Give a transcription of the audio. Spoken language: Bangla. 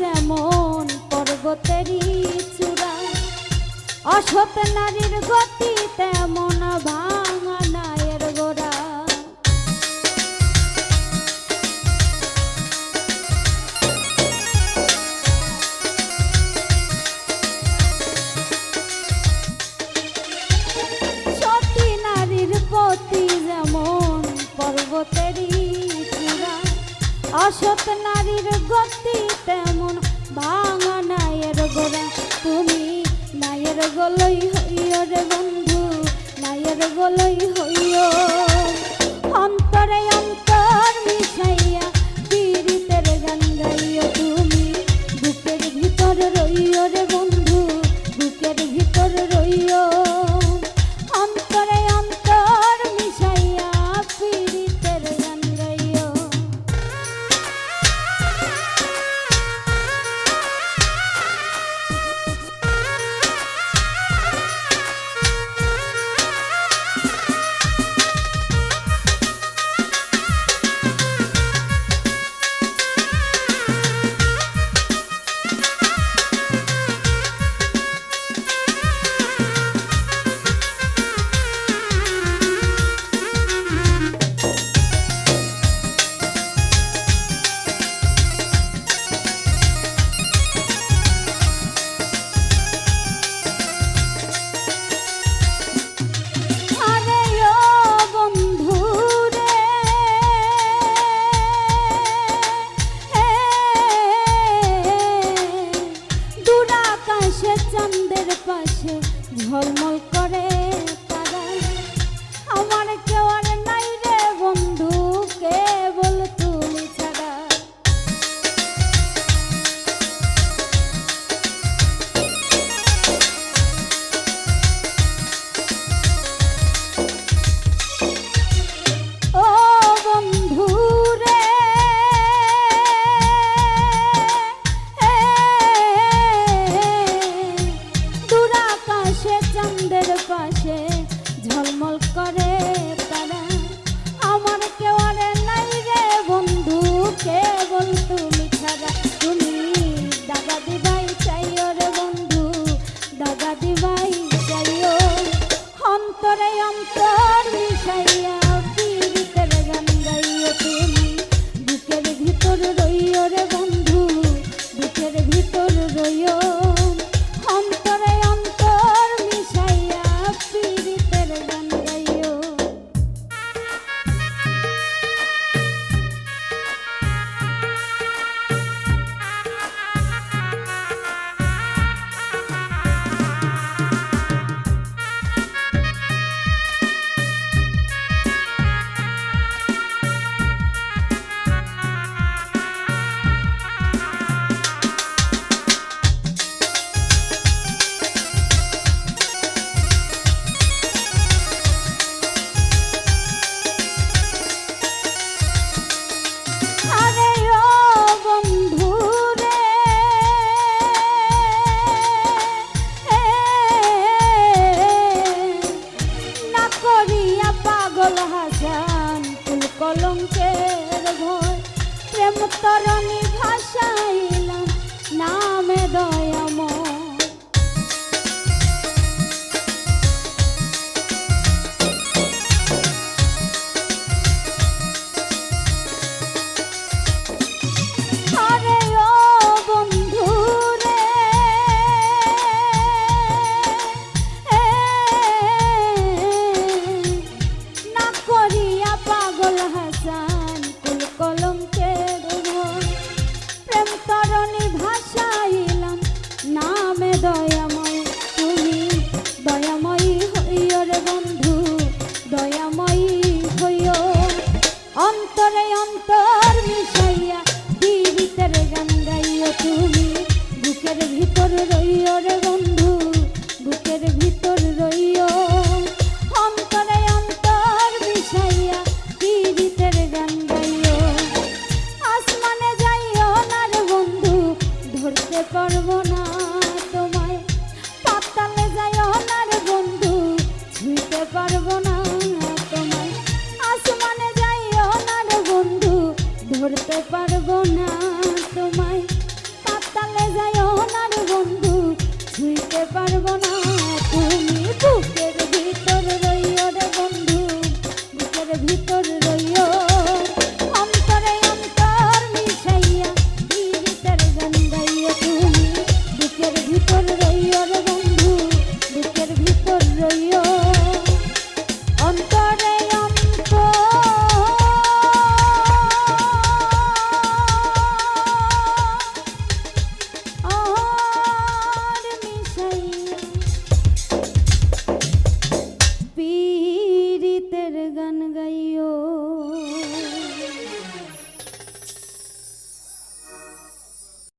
যেমন পর্বতেরই চূড়া অসৎ নারীর গতি তেমন ভাঙা নায়ের গোড়া। সতী নারীর প্রতি যেমন পর্বতেরই চূড়া অসৎ নারীর গতি তেমন ভাঙা নায়ের গোড়া। তুমি নায়ের গলই হইয় রে বন্ধু নায়ের গলই হইও। করে তারা। আমার কেউ নাই রে বন্ধু কেবল তুমি ছাড়া তুমি দাদা দিবাই চাইও রে বন্ধু, দাদা দিবাই চাইও। অন্তরে অন্তর তরণী ভাসাইলাম নামে দয়াময় পারব না। তুমি বুকের